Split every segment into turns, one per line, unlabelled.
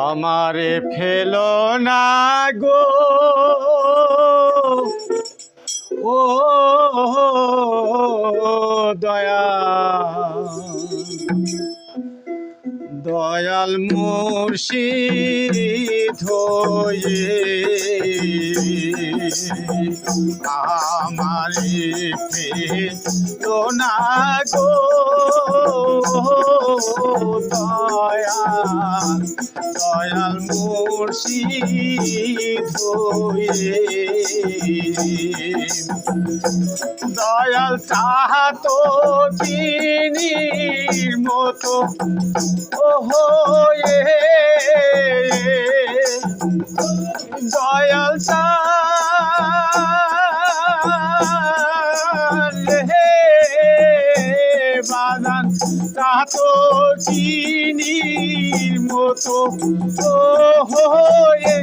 আমারে ফেল না গো। ও দয়া দয়াল মুর্শিদ হয়ে আমারে ফেলো না গো। দয়াল দয়াল মুর্শিদ দয়াল চাহাতো দিনীর মতো ও হয়ে দয়াল হে বাদান তাতো চিনির মতো হয়ে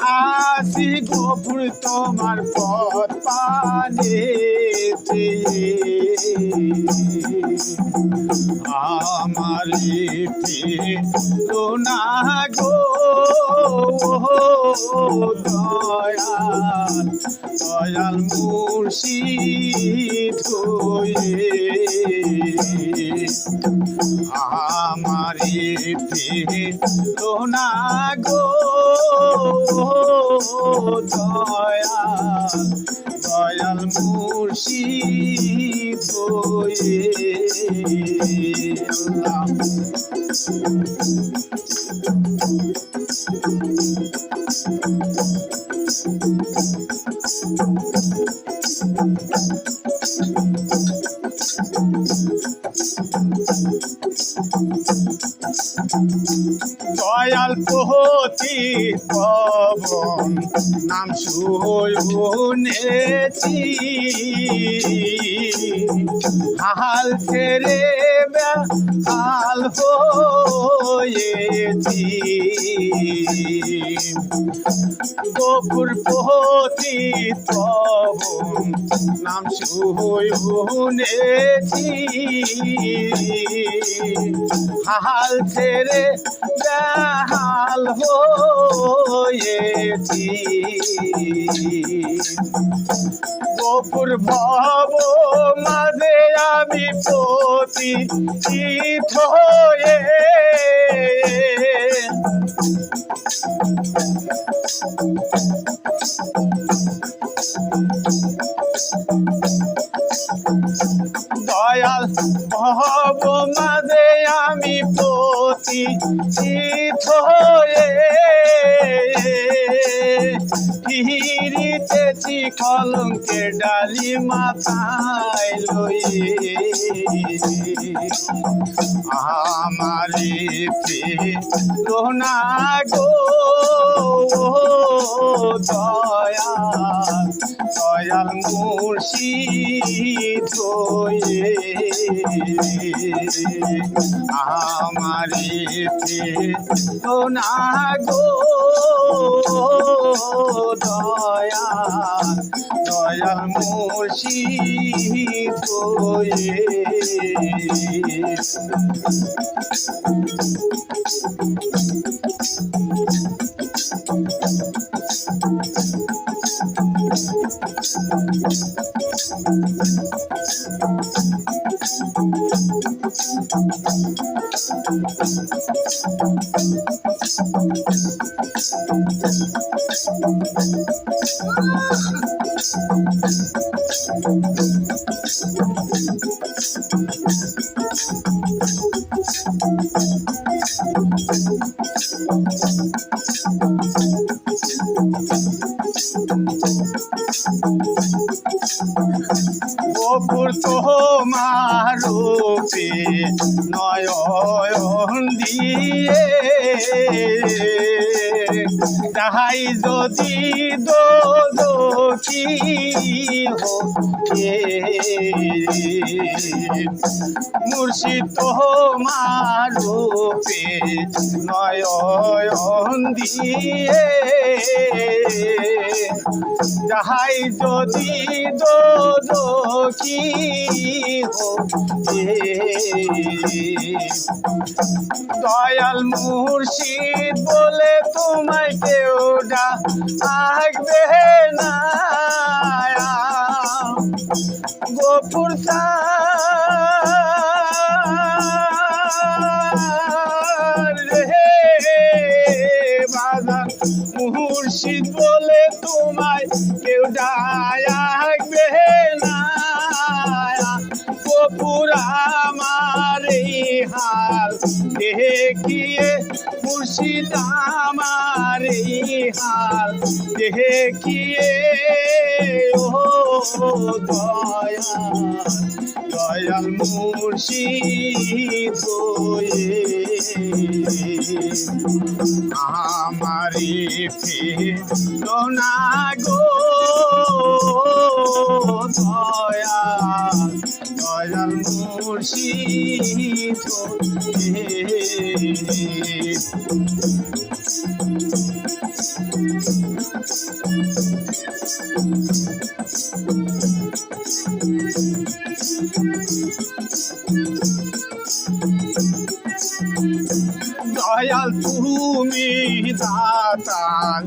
আসি গোপুর তোমার পথ পানে আমার না গো। দয়াল দয়াল মুর্শিদ হয়ে আমারে ফেলো না গো দয়াল দয়াল মুর্শিদ হয়ে আল্লাহ। Thank you. দয়াল পহতি পবন, নাম শুনেছি। হাল ছেড়ে হাল হয়েছি। গোপুর পহতি পবন, নাম শুনেছি। হাল ছেড়ে বেহাল হয়েছি। গোপুর ভব মাঝে আমি পতি হয়ে দয়াল মাথায় লয়ে আমারে পেল না গো দয়াল মুর্শিদ হয়ে আমারে পেল না গো দয়াল দয়াল মুর্শিদ হয়ে। গোপুর নয়ন দিয়ে। তাহাই যদি দোদী হোকে। মুর্শিদ তোমার রূপে নয়ন দিয়ে। যাহাই যদি দোদী হোকে। দয়াল মুর্শিদ বলে তোমায় কেউ ডাকবে না গোপুর আমার হাল দেখিয়ে ও দয়া দয়াল মুর্শিদ আমারি না গো দয়া দয়াল মুর্শিদ দয়াল তুমি দাতাল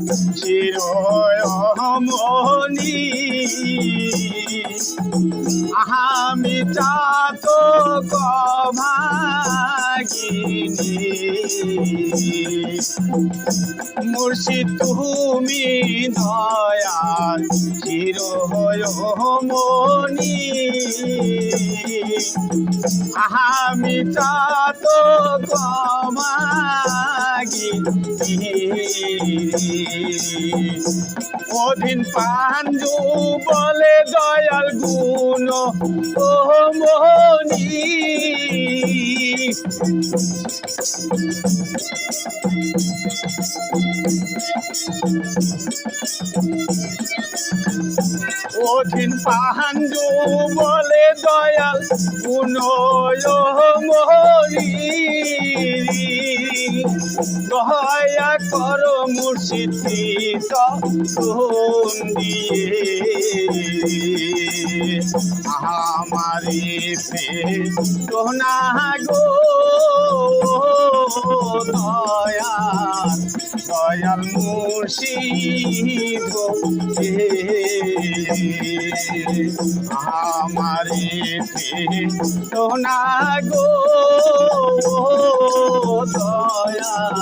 আমি চাত কভাগিনী মুর্শিদ তুমি দয়াল চিরমণি আমি চাত কমাগি অধীন পাঞ্জু বলে দয়াল গুণ। ও মনি অধীন পাহাঞ্জু বলে দয়াল মরি দয়া কর মুর্শিদ দিয়ে আমারি ফে না গো দয়া দয়াল মুর্শিদ আমারে তো না গো দয়াল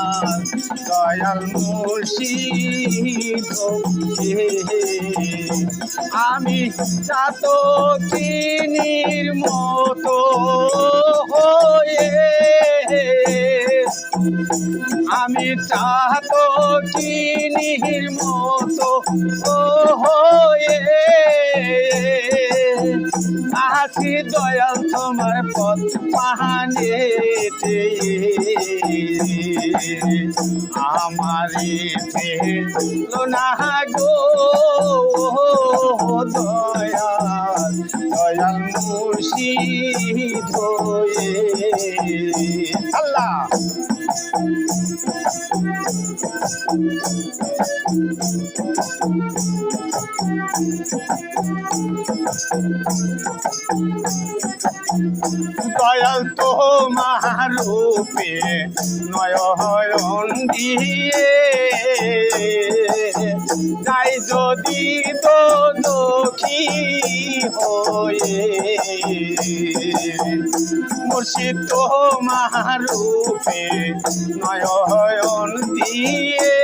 দয়াল আমি সাত চিনির মতো হয়ে আমি চিনির মতো হয়ে আছি দয়াল তোমার পথ পাহানে আমারে না গো দয়াল দয়াল মুর্শিদ হয়ে। আল্লাহ। দয়াল তো মারূপে নয়ন দিয়ে তাই যদি তো দখি হয়ে মুর্শিদ তো মারূপে নয়ন দিয়ে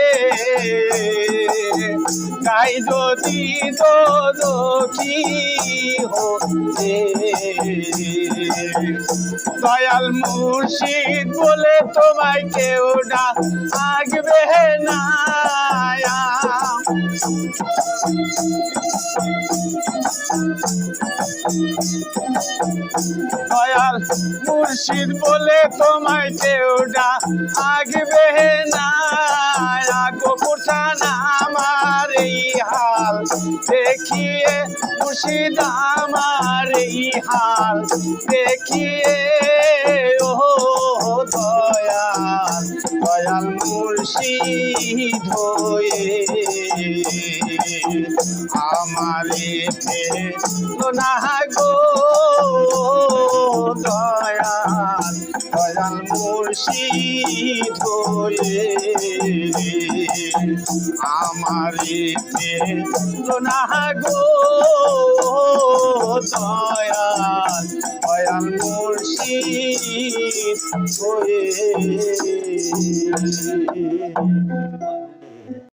তাই যদি দখি হতে দয়াল মুর্শিদ বলে তোমায় কেউ আগবে না। দয়াল মুর্শিদ বলে তোমায় কেউ আগবে না আমার এই হাল। দেখিয়ে মুর্শিদ আমার এই হাল। দেখিয়ে মুর্শিদ হয়ে আমারে ফেলো না গো দয়াল দয়াল মুর্শিদ হয়ে।